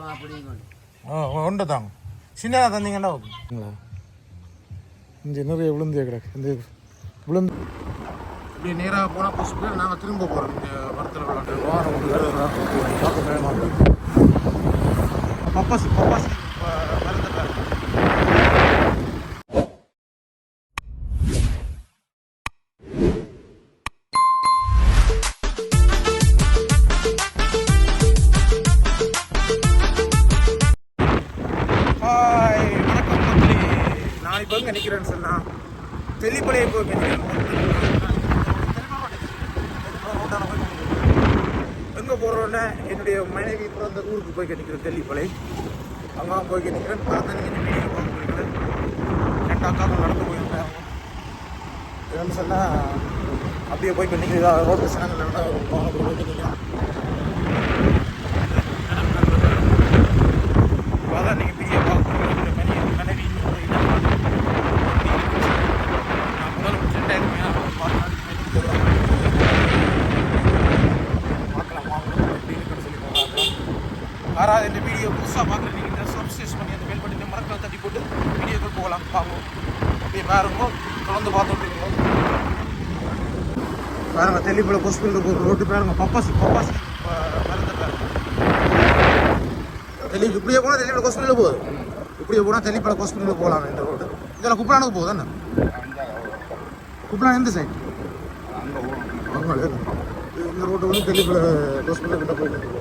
ஓ உண்டு தாங்க. சின்னதாக தந்தீங்கன்னா ஓகேங்களா இங்கே நிறைய விழுந்தே கிடக்கு. இந்த விழுந்து. இப்படி நேராக போனால் கொசு நாங்கள் திரும்ப போகிறோம் இந்த மரத்தில் விளாண்டு வாரம் ஒன்று பார்க்க பயமாக பப்பாசி பப்பாசி. தெல்லிப்பளையை போய் நிற்கிறேன் எங்கே போகிறோன்னே என்னுடைய மனைவி பிறந்த ஊருக்கு போய் நிற்கிறேன் தெல்லிப்பளை. அங்கே போய் நிற்கிறேன் பார்த்தா ரெண்டு அக்காவும் நடந்து போயிருந்தேன் என்னன்னு சொன்னால் அப்படியே போய் நிற்கிறேன் ரோட்டு சேனலில் போய் நிற்கிறேன் அதான் நீங்கள் பெரிய பார்க்கணும் மணி மனைவி நான் முதல்ல ரெண்டாயிரம் பார்க்கலாம் வாங்க எப்படி இருக்குன்னு சொல்லி பார்க்கலாம் யாராவது இந்த வீடியோ புதுசாக பார்க்குறீங்க சப்ஸ்கிரைப் பண்ணி அந்த பெல் பட்டனை மறக்காம தட்டி போட்டு வீடியோக்குள் போகலாம். பார்ப்போம். அப்படியே பாருங்க தொடர்ந்து பார்த்துட்டு பாருங்க தெல்லிப்பழ ஹாஸ்பிட்டலுக்கு ஒரு ரோட்டு பாருங்க பப்பாசி பப்பாசி. மருந்து பாருங்க தெளி இப்படியே போனால் தெளிப்பட ஹாஸ்பிட்டலில் போகுது. இப்படியே போனால் தெளிப்பட ஹாஸ்பிட்டலுக்கு போகலாம் இந்த ரோடு இதெல்லாம் குப்பலானுக்கு போகுது என்ன? குப்பலான் எந்த சைட் இந்த ரோட்டு வந்து தெளிப்பட ஹாஸ்பிட்டல் கிட்ட போயிட்டு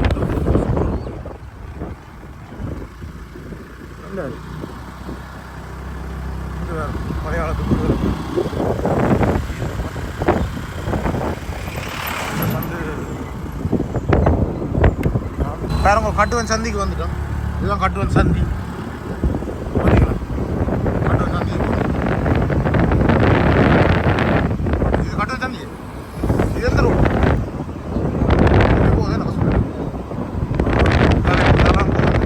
நாடு உண்மையாக இது வேறு மலையாளத்துக்கு வந்து பாருங்க கட்டுவன் சந்திக்கு வந்துட்டோம். இதுதான் கட்டுவன் சந்தி பார்த்தீங்களா கட்டுவன் சந்தி இது கட்டுவன் சந்தி இது எந்த ரோடு இப்படி போகுது நம்ம சொல்லுவோம் இதெல்லாம் போகுது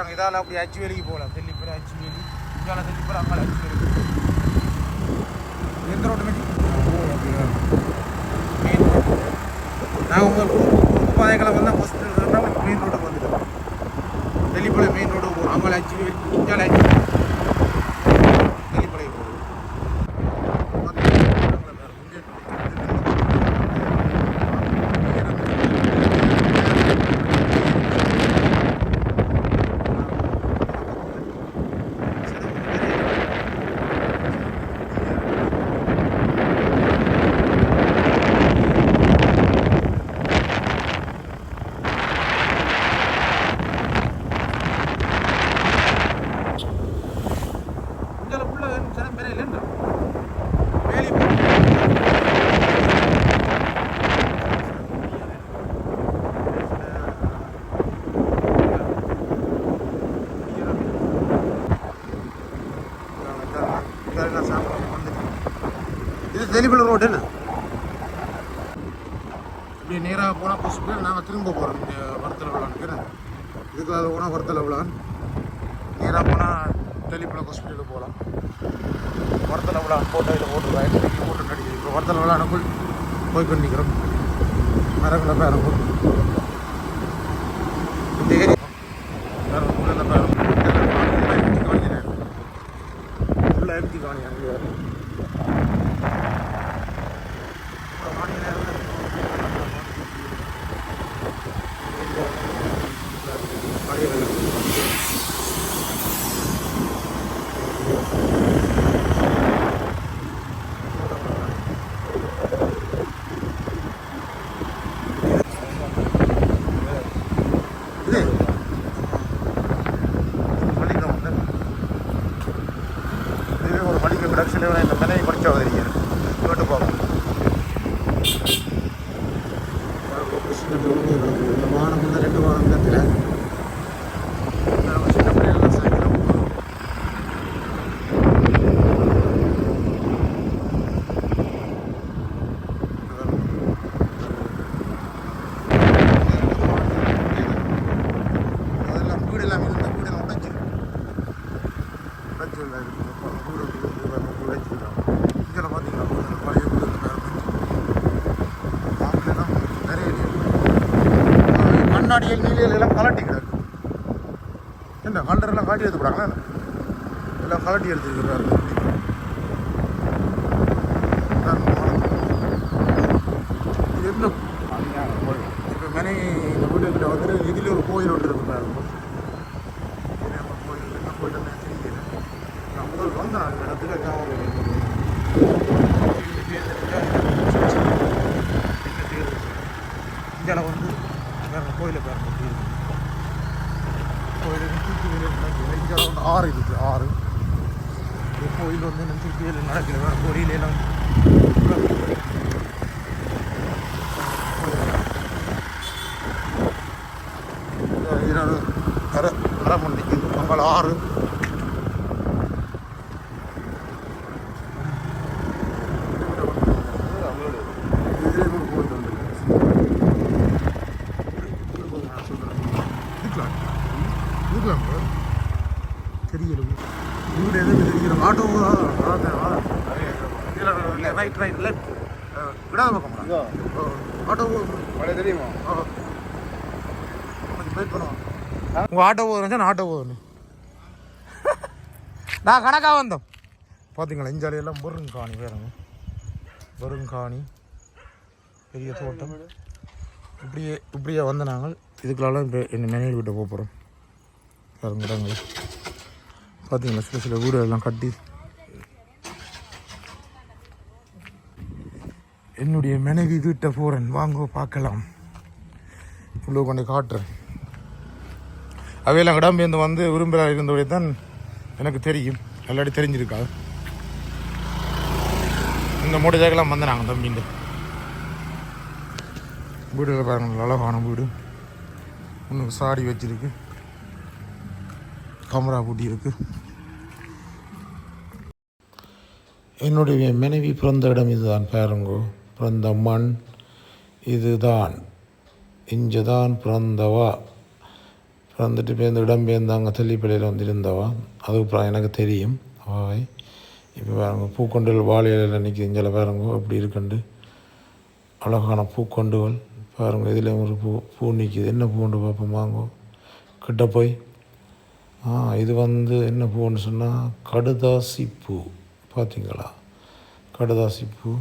பாருங்க இதால் அப்படி அச்சு வேலிக்கு போகலாம் தெல்லிப்பறை அச்சு வேலி இதால் தெல்லிப்பறை அங்கால அச்சு வேலி எந்த ரோட்டு மெட்டி மெயின் ரோடு நாங்கள் உங்கள் பாதைகளை வந்தால் ஹாஸ்பிட்டல் மெயின் ரோட்டுக்கு வந்துட்டோம் தெல்லிப்பளை மெயின் ரோடு போகிறோம் அங்கால அச்சு வேலி இங்கால அச்சு வேலி இப்படி நேராக போனால் நாங்கள் திரும்ப போகிறோம் இங்கே வரத்தில் விழான்னு இதுக்கு அது போனால் வரத்தில் விழான் நேராக போனால் தெளிப்பில் ஹாஸ்பிட்டலுக்கு போகலாம் வரத்தில் விழான் போட்டோ இதில் போட்டுருக்காங்க இன்றைக்கி போட்டு நடிக்கிறேன் இப்போ வரத்தில் விழானுக்குள் போய் கொண்டு நிற்கிறோம் மரங்களை பேரங்க இந்த ஏரியா வேறு உள்ள பேரம் ஃபுல்லாக எடுத்து காணி அங்கே இது மளிகை வந்து இதுவே ஒரு மளிகை ப்ரொடக்ஷனில் இந்த மெனையை படிச்சா வருகிறேன் கேட்டு போகலாம் இந்த வானம் வந்து ரெண்டு வானம் இடத்துல சின்ன பிள்ளைகள் சாயங்காலம் போகிறோம் அதெல்லாம் வீடு எல்லாம் இருந்த வீடெல்லாம் உடைச்சிருக்கு உடைச்சு இல்லை வீடு உடைச்சிருக்காங்க இங்கே பார்த்தீங்களா வீடு பழைய வீடு நாங்களெல்லாம் நிறைய கண்ணாடியில் எல்லாம் கலட்டி கிடக்கு. என்ன கலரெல்லாம் காட்டி எடுத்து போடாங்களா எல்லாம் கலட்டி எடுத்துருக்கிறாரு இது என்ன? இப்போ மனை இந்த வீட்டுக்கிட்ட வந்து இதில் ஒரு கோயில் ஒன்று இருக்கு கோயில் என்ன கோயில் தெரியல. நான் முதல் வந்தேன். அந்த இடத்துல காவல் இந்த இடம் வந்து வேற கோயிலை பாருங்க கோயில் இங்கே வந்து ஆறு இருக்கு ஆறு இந்த கோயில் வந்து நம்ம திருப்பியில் நடக்கல வேற கோயிலெல்லாம் ரைட் ரைட் லெஃப்ட் விடாத பக்கம் ஆட்டோ தெரியுமா? கொஞ்சம் வெயிட் பண்ணுவோம் உங்கள் ஆட்டோ போதும் ஆட்டோ போதும் நான் கணக்காக வந்தோம். பார்த்தீங்களா இஞ்சாலையெல்லாம் முருங்காணி வேறுங்க. முருங்காணி பெரிய தோட்டம். இப்படியே இப்படியே வந்த நாங்கள் இதுக்குள்ளால இப்போ எங்கள் மேனேஜ் வீட்டை போக போகிறோம் இடங்கள பார்த்தீங்களா சில சில வீடுகளெல்லாம் கட்டி என்னுடைய மனைவி வீட்டை போகிறேன் வாங்க பார்க்கலாம். இவ்வளோ கொண்டு காட்டுறேன். அவையெல்லாம் கடம்பேந்து வந்து விரும்புகிறார் இருந்தவரை தான் எனக்கு தெரியும். எல்லாடி தெரிஞ்சிருக்கா? இந்த மூட்டை ஜாக்கெல்லாம் வந்து நாங்கள் தம்பிண்டு வீடுகளை பாருங்க அழகான வீடு. ஒன்று சாடி வச்சிருக்கு. கமரா பூட்டி இருக்கு என்னுடைய மனைவி பிறந்த இடம் இதுதான் பாருங்கோ. பிறந்த மண் இதுதான். இங்கே தான் பிறந்தவா? பிறந்துட்டு பேருந்து இடம் பேர்ந்து அங்கே தெல்லிப்பள்ளியில் வந்து இருந்தவா எனக்கு தெரியும். அவை இப்போ பாருங்க பூக்கொண்டுகள் வாழையில் நிற்கிது இங்கே பாருங்க அப்படி இருக்குண்டு. அழகான பூக்கொண்டுகள். பாருங்க இதில் ஒரு பூ பூ நிற்கிது என்ன பூண்டு பார்ப்போம் வாங்கோ. கிட்ட போய். ஆ இது வந்து என்ன பூன்னு சொன்னால் கடுதாசி பூ பார்த்தீங்களா கடுதாசி பூ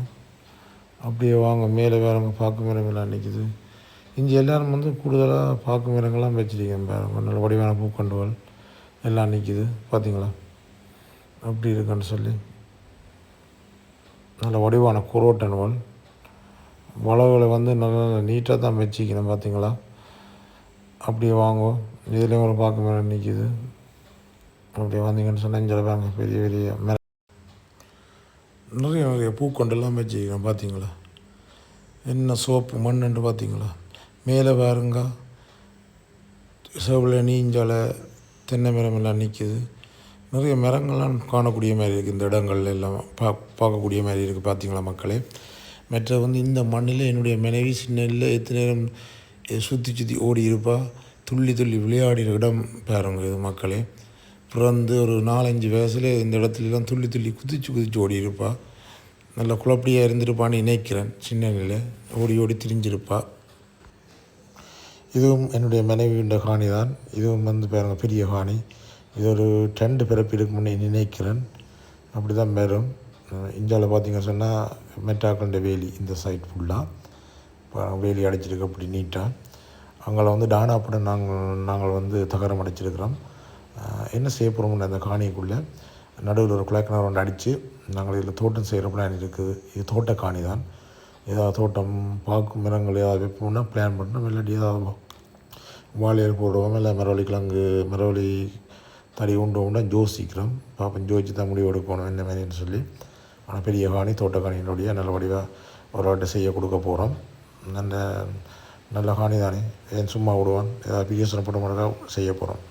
அப்படியே வாங்க மேலே வேறவங்க பாக்கு மரங்கள்லாம் நிற்கிது இங்கே எல்லோரும் வந்து கூடுதலாக பாக்கு மரங்கள்லாம் வச்சுருக்கேன் பாருங்க நல்ல வடிவான பூக்கண்டுகள் எல்லாம் நிற்கிது பார்த்தீங்களா அப்படி இருக்குன்னு சொல்லி. நல்ல வடிவான குரோட்டன்கள். வளவுகளை வந்து நல்லா நீட்டாக தான் வச்சிக்கணும் பார்த்தீங்களா அப்படியே வாங்கோ. இதுலேயும் ஒரு பாக்கு மரம் நிற்கிது அப்படியே வந்தீங்கன்னு சொன்னால் இங்கே பாருங்க பெரிய பெரிய மரம் நிறைய நிறைய பூக்கொண்டெல்லாம் வச்சுக்கிறேன் பார்த்தீங்களா என்ன சோப்பு மண்ணுன்னு பார்த்தீங்களா மேலே பாருங்க. செவல நீஞ்சலை தென்னை மரம் எல்லாம் நிற்கிது நிறைய மரங்கள்லாம் காணக்கூடிய மாதிரி இருக்குது இந்த இடங்கள்ல எல்லாம் பா பார்க்கக்கூடிய மாதிரி இருக்குது பார்த்தீங்களா மக்களே? மற்ற வந்து இந்த மண்ணில் என்னுடைய மனைவி சின்ன எத்தனை நேரம் சுற்றி சுற்றி ஓடி இருப்பா. துள்ளி துள்ளி விளையாடின இடம் பாருங்க இது மக்களே. பிறந்து ஒரு நாலஞ்சு வயசில் இந்த இடத்துலலாம் துள்ளி துள்ளி குதிச்சு குதிச்சு ஓடி இருப்பாள் நல்ல குழப்படியாக இருந்திருப்பான்னு நினைக்கிறேன் சின்ன நிலை ஓடி ஓடி திரிஞ்சிருப்பா. இதுவும் என்னுடைய மனைவியுண்ட காணி தான் இதுவும் வந்து பாருங்க பெரிய காணி. இது ஒரு ரெண்டு பிறப்பு முன்னே நினைக்கிறேன். அப்படி தான் வரும். இந்தியாவில் பார்த்தீங்க சொன்னால் மெட்டாக்கண்ட வேலி இந்த சைட் ஃபுல்லாக வேலி அடைச்சிருக்கு அப்படி நீட்டாக அங்கே வந்து டானாப்புடன் நாங்கள் நாங்கள் வந்து தகரம் அடைச்சிருக்கிறோம். என்ன செய்ய போகிறோம்னு அந்த காணிக்குள்ளே நடுவில் ஒரு குழாய்க்கிணறு ஒன்று அடித்து நாங்கள் இதில் தோட்டம் செய்கிற பிளான் இருக்குது. இது தோட்ட காணி தான். ஏதாவது தோட்டம் பாக்கு மரங்கள் ஏதாவது வைப்போம்னா பிளான் பண்ணோம் இல்லாட்டி ஏதாவது வாழையல் போடுவோம். இல்லை மரவள்ளி கிழங்கு மரவள்ளி தடி உண்டு உண்டா யோசிக்கிறோம் பாப்பன் ஜோதிச்சு தான் முடிவு எடுக்கணும் என்ன மாதிரின்னு சொல்லி. ஆனால் பெரிய காணி தோட்டக்காணியினுடைய நல்ல வடிவாக ஒரு வாட்டி செய்ய கொடுக்க போகிறோம் நல்ல நல்ல காணி தானே. ஏன் சும்மா விடுவான்? ஏதாவது பிஎஸ்என் போட்ட மாதிரி செய்ய போகிறோம்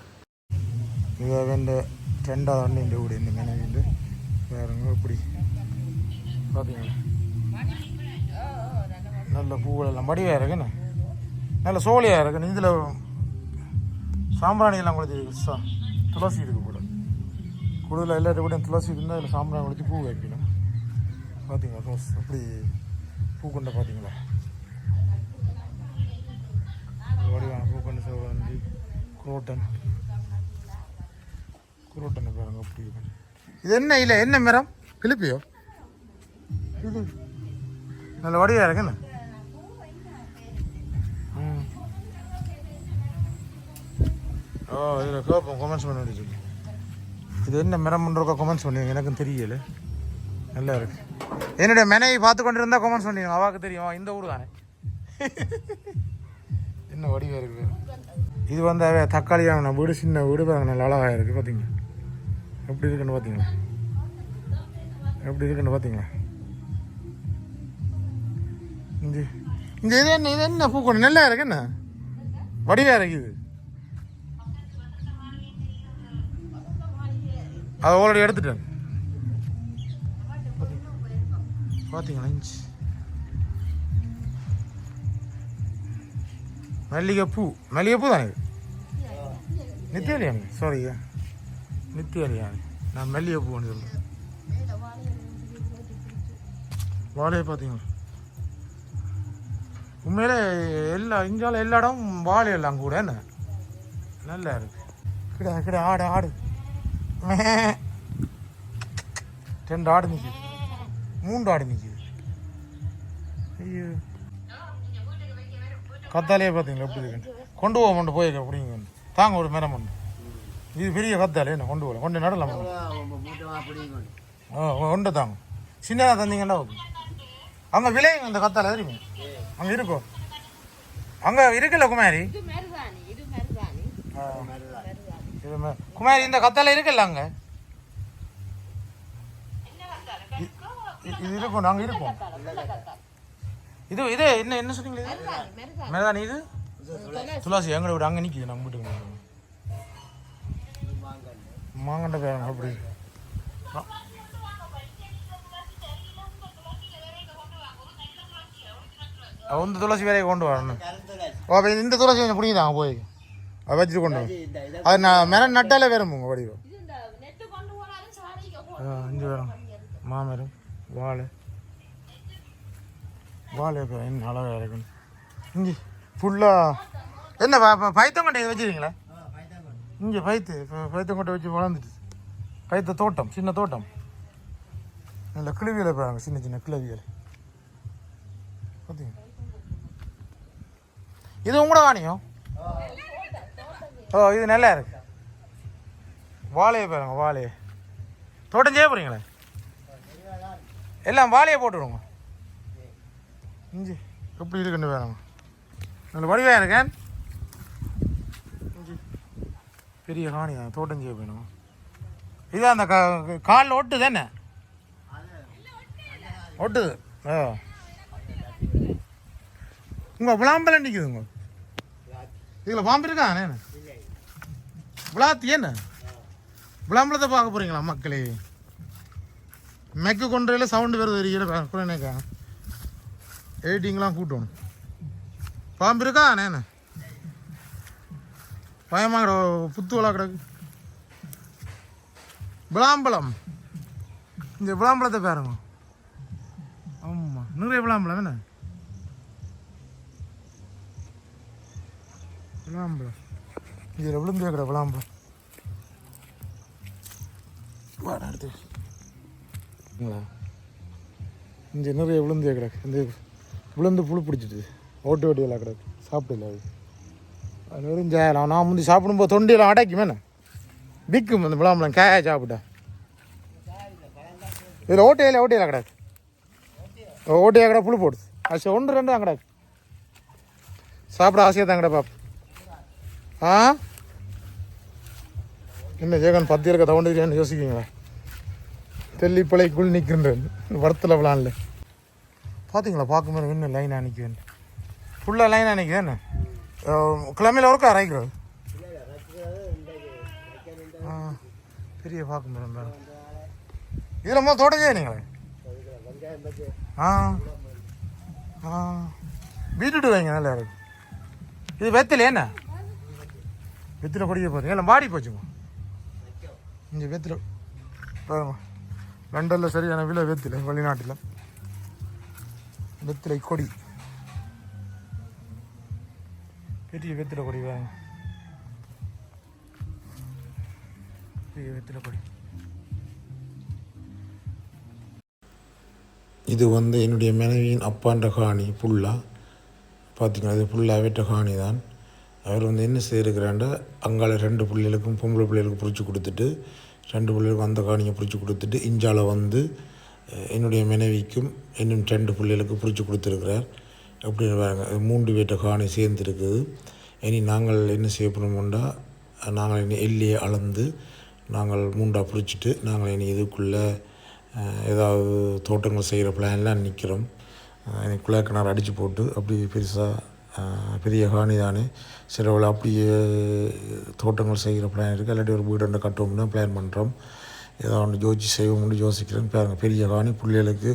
இது அவൻ്റെ ரெண்டாவது அண்ணன் வீடு இந்த மனைவிண்டு வேறுங்க இப்படி. பார்த்தீங்களா நல்ல பூவெல்லாம் மடிவாக இருக்குண்ணே நல்ல சோழியாக இருக்குண்ணே இதில் சாம்பிராணி எல்லாம் சா துளசி இருக்கு கூட கூடுதலாக எல்லாரும் கூட துளசி இருந்தால் அதில் சாம்பிராணி குளிச்சு பூ வைக்கணும். பார்த்தீங்களா ரோஸ் அப்படி பூ கொண்ட பார்த்தீங்களா வடிவான கொண்ட சிவந்தி குரோட்டன். குரோட்டனை பாருங்க அப்படி. இது என்ன இல்லை என்ன மரம்? கிளிப்பியோ? இது. நல்ல வடிவா இருக்குன்னு ம். ஓ இதில் கேட்போம் கமெண்ட்ஸ் பண்ண வேண்டிய சொல்லி இது என்ன மரம்ன்றக்க கமெண்ட்ஸ் பண்ணுவீங்க எனக்கும் தெரியல. நல்லா இருக்கு. என்னுடைய மனைவி பார்த்து கொண்டு இருந்தால் கமெண்ட்ஸ் பண்ணுவீங்க அவாக்கு தெரியும். இந்த ஊர் தானே என்ன வடிவா இருக்கு? பாரு. இது வந்து அவ தக்காளியான வீடு சின்ன வீடு பாருங்க நல்ல அழகாக இருக்குது பார்த்தீங்க எப்படி இருக்குன்னு பார்த்தீங்களா எப்படி இருக்குன்னு பார்த்தீங்களா இந்த இந்த இது என்ன இது என்ன பூ கொண்டு நெல்லாக இருக்கு என்ன? வடிவா இருக்குது அதை ஆல்ரெடி எடுத்துட்டேன். பார்த்தீங்களா இஞ்சி. மல்லிகைப்பூ. மல்லிகைப்பூ தானே நித்தியலையா சாரியா சாரிங்க நான் மெல்லிய மல்லிகைப்பூன்னு சொல்லுவேன் வாழையை பார்த்தீங்களா? உண்மையிலே எல்லா இந்தியாவில் எல்லா இடமும் வாழை எல்லாம் கூட என்ன? நல்லா இருக்கு. கிடா கிட ஆடு ஆடு. மே. ரெண்டு ஆடு நிற்குது மூன்று ஆடு நிற்குது ஐயோ. கத்தாலே பார்த்தீங்களா? எப்படி இருக்கு கொண்டு போக கொண்டு போயிருக்க அப்படிங்க தாங்க ஒரு மரம் ஒன்று இது பெரிய கத்தாலே என்ன கொண்டு போகல கொண்டு நடலாம். ஆ கொண்டு தாங்க. சின்னதாக தந்தீங்கன்னா ஓகே. அங்கே விளையுங்க இந்த கத்தால தெரியுமா? அங்கே இருக்கும் அங்கே இருக்குல்ல குமாரி? குமாரி இந்த கத்தால இருக்குல்ல அங்கே? இ- இது இருக்கும். அங்கே இருக்கும் இது இது என்ன என்ன சொன்னீங்க இது? மருதாணி. மேதானி இது? துளசி. எங்களை விட அங்கே நிற்கிது நம்ம வீட்டுக்கு. மாங்கண்ட பேரங்க அப்படி இந்த துளசி வேலையை கொண்டு வரணும் ஓ அப்ப இந்த துளசி கொஞ்சம் பிடிங்கிட்டாங்க போய். அதை வச்சுட்டு கொண்டு வா. அது நான் மரம் நட்டாலே வேறுமுங்க வடிவம். இது இந்த நெட்டு கொண்டு போனாலும் சாரிக்கு போ ஆ, இங்க வரும் மாமரம் வாழை. வாழை என்ன அழகாக இருக்குன்னு. இங்கே ஃபுல்லாக என்ன ப- பைத்தங்கொட்டை இதை வச்சுருக்கீங்களா? இங்கே பைத்து ப- பைத்தங்கொட்டை வச்சு வளர்ந்துட்டு பைத்த தோட்டம் சின்ன தோட்டம். இல்லை கிளவியில் போகிறாங்க சின்ன சின்ன கிளவிகள் பார்த்தீங்க இது உங்களோட வாணியம் ஓ இது நல்லா இருக்கு. வாழையை பாருங்க வாழையை. தோட்டம் செய்ய போகிறீங்களே எல்லாம் வாழையை போட்டுவிடுங்க இஞ்சி எப்படி இருக்குன்னு வேணும் நல்ல வடிவாக இருக்கேன் இஞ்சி பெரிய காணி தான் தோட்டம் செய்ய போயணும் இது அந்த காலில் ஒட்டு தானே ஒட்டுது. ஆ. உங்கள் விளாம்பலம் நிற்குதுங்க இதில் பாம்பு இருக்கானே விளாத்தி என்ன? விளாம்பலத்தை பார்க்க போகிறீங்களா மக்களே? மெக்கு கொன்றையில் சவுண்டு வருது தெரியுது குழந்தைக்கா எடிட்டிங்லாம் கூட்டணும். பாம்பு இருக்கா என்ன பயமாக புத்துவலாக கிடக்கு விளாம்பழம். இந்த விளாம்பழத்தை பாருங்க. ஆமாம் நிறைய விளாம்பழம் என்ன? விளாம்பழம். இதில் விழுந்து கிட விளாம்பழம். வாடா அடுத்து இங்கே. நிறைய விழுந்து கிடக்கு. இந்த விழுந்து புழு பிடிச்சிட்டு ஓட்டு ஓட்டியெல்லாம் கிடக்கு. சாப்பிடல அது. அது வெறும் நான் முந்தி சாப்பிடும்போது தொண்டியெல்லாம் அடைக்கும் என்ன? பிக்கும் அந்த விளாம்பழம் காயா சாப்பிட்டேன் இதில் ஓட்டையில் ஓட்டையில் கிடாது ஓட்டையாக கிடக்கு புழு போடுது. அது ஒன்று ரெண்டு தான் கிடக்கு. சாப்பிட ஆசையாக தான் பாப்பு. ஆ? என்ன ஜெகன் பத்து இருக்க தவண்டுக்கிறேன்னு யோசிக்கிங்களா தெல்லிப்பளைக்குள் நிற்கின்றது வரத்தில் விளாண்ல பார்த்தீங்களா பார்க்கும்போது இன்னும் லைனாக நிற்குவேன் ஃபுல்லாக லைனாக நிற்குவேன் Um, கிழமையில் ஒருக்கா அரைக்கிறது ஆ பெரிய பார்க்கும்போது மேடம் இதில் மொதல் தொடங்க நீங்களே? ஆ. ஆ. பீட்ரூட் வைங்க நல்லா இருக்கு. இது வெத்தில என்ன? வெத்தில கொடிக்க போகிறீங்க இல்லை மாடி போச்சுங்க இங்கே வெத்தில. பாருங்க. லண்டனில் சரியான விலை வெத்தில வெளிநாட்டில். வெத்திலை கொடி. பெரிய வெத்தில கொடி வாங்க. பெரிய வெத்தில கொடி. இது வந்து என்னுடைய மனைவியின் அப்பான்ற காணி புல்லா. பார்த்தீங்கன்னா இது புல்லாக வெட்ட காணி தான். அவர் வந்து என்ன செய்திருக்கிறாண்ட அங்கால ரெண்டு பிள்ளைகளுக்கும் பொம்பளை பிள்ளைகளுக்கு பிடிச்சி கொடுத்துட்டு ரெண்டு பிள்ளைகளுக்கும் அந்த காணியை பிடிச்சி கொடுத்துட்டு இஞ்சால வந்து என்னுடைய மனைவிக்கும் இன்னும் ரெண்டு பிள்ளைகளுக்கு பிடிச்சி கொடுத்துருக்கிறார். அப்படின்னு மூன்று வீட்டை காணி சேர்ந்துருக்குது. இனி நாங்கள் என்ன செய்ய போகிறோம்னா நாங்கள் இனி எல்லையை அளந்து நாங்கள் மூண்டா பிடிச்சிட்டு நாங்கள் இனி இதுக்குள்ளே ஏதாவது தோட்டங்கள் செய்கிற பிளான்லாம் நிற்கிறோம். எனக்கு குழாய் கிணறு அடித்து போட்டு அப்படி பெருசாக பெரிய காணி தானே. சிலவில் அப்படியே தோட்டங்கள் செய்கிற பிளான் இருக்குது. இல்லாட்டி ஒரு வீடு ஒன்று கட்டுவோம்னு பிளான் பண்ணுறோம். ஏதோ ஒன்று யோசிச்சு செய்வோம்னு யோசிக்கிறேன் பாருங்கள் பெரிய காணி பிள்ளைகளுக்கு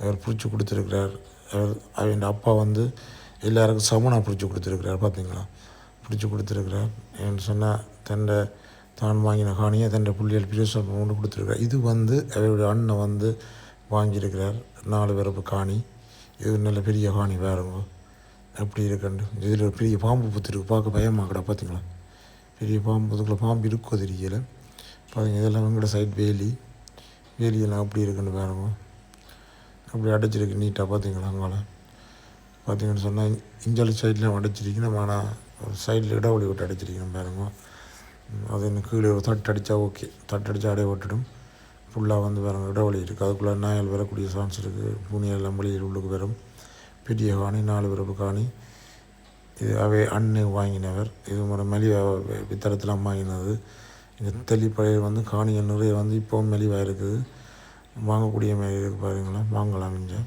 அவர் பிடிச்சி கொடுத்துருக்கிறார். அவன் அப்பா வந்து எல்லாருக்கும் சமனாக பிடிச்சி கொடுத்துருக்கிறார் பார்த்தீங்களா பிடிச்சி கொடுத்துருக்கிறார். என்று சொன்னால் தன்னை தான் வாங்கின காணியை தன்னை பிள்ளைகள் பிரயோசனம் கொண்டு கொடுத்துருக்கிறார். இது வந்து அவருடைய அண்ணன் வந்து வாங்கியிருக்கிறார் நாலு பிறப்பு காணி. இது நல்ல பெரிய காணி வேறுங்க அப்படி இருக்கண்டு இதில் ஒரு பெரிய பாம்பு புத்திருக்கு. பார்க்க பயமாக்கடா பார்த்தீங்களா பெரிய பாம்பு புத்துக்குள்ள பாம்பு இருக்கோ தெரியல. பார்த்தீங்க இதெல்லாம் எங்களோட சைட் வேலி. வேலியெல்லாம் அப்படி இருக்குன்னு பாருங்க. அப்படி அடைச்சிருக்கு நீட்டாக பார்த்தீங்களா அங்கால? பார்த்தீங்கன்னு சொன்னால் இஞ்சாலி சைட்லேயும் அடைச்சிருக்கு நம்ம ஆனால் ஒரு சைடில் இடஒலி விட்டு அடைச்சிருக்கணும் பாருங்க. அது இன்னும் கீழே ஒரு தட்டு அடித்தா ஓகே. தட்டு அடித்தா அடைய விட்டுடும் ஃபுல்லாக வந்து பாருங்க இடஒலி இருக்குது அதுக்குள்ளே நாயல் வரக்கூடிய சான்ஸ் இருக்குது பூனியெல்லாம் வெளியில் உள்ளுக்கு வரும். பெரிய காணி நாலு பிறப்பு காணி. இது அவை அண்ணு வாங்கினவர். இது ஒரு மெலிவா வித்தரத்தில் வாங்கினது. இந்த தெளிப்பழைய வந்து காணிகள் நிறைய வந்து இப்போவும் மெலிவாக இருக்குது. வாங்கக்கூடிய மாதிரி இருக்குது பாருங்களேன். வாங்கலாம் இங்கே.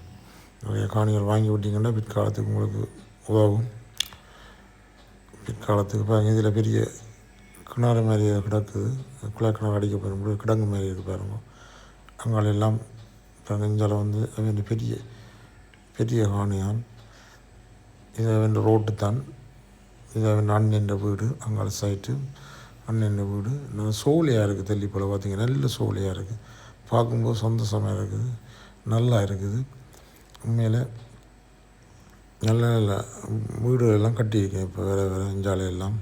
நிறைய காணிகள் வாங்கி விட்டிங்கன்னா பிற்காலத்துக்கு உங்களுக்கு உதவும். பிற்காலத்துக்கு பாருங்க இதில் பெரிய கிணறு மாதிரி கிடக்குது. குழாய் கிணறு அடிக்க போகும்போது கிடங்கு மாதிரி இருக்குது பாருங்க. அங்கால எல்லாம் நெஞ்சால் வந்து அவன் பெரிய பெரிய காணியான். இது அவன் ரோட்டு தான். இது அவன் அண்ணன் வீடு அங்கால சைட்டு அண்ணன் வீடு. நல்ல சோழியாக இருக்குது தள்ளி போல் பார்த்தீங்கன்னா நல்ல சோழியாக இருக்குது பார்க்கும்போது சந்தோஷமாக இருக்குது. நல்லா இருக்குது. உண்மையில் நல்ல நல்ல வீடு எல்லாம் கட்டியிருக்கேன். இப்போ வேறு வேறு ஜாலையெல்லாம்.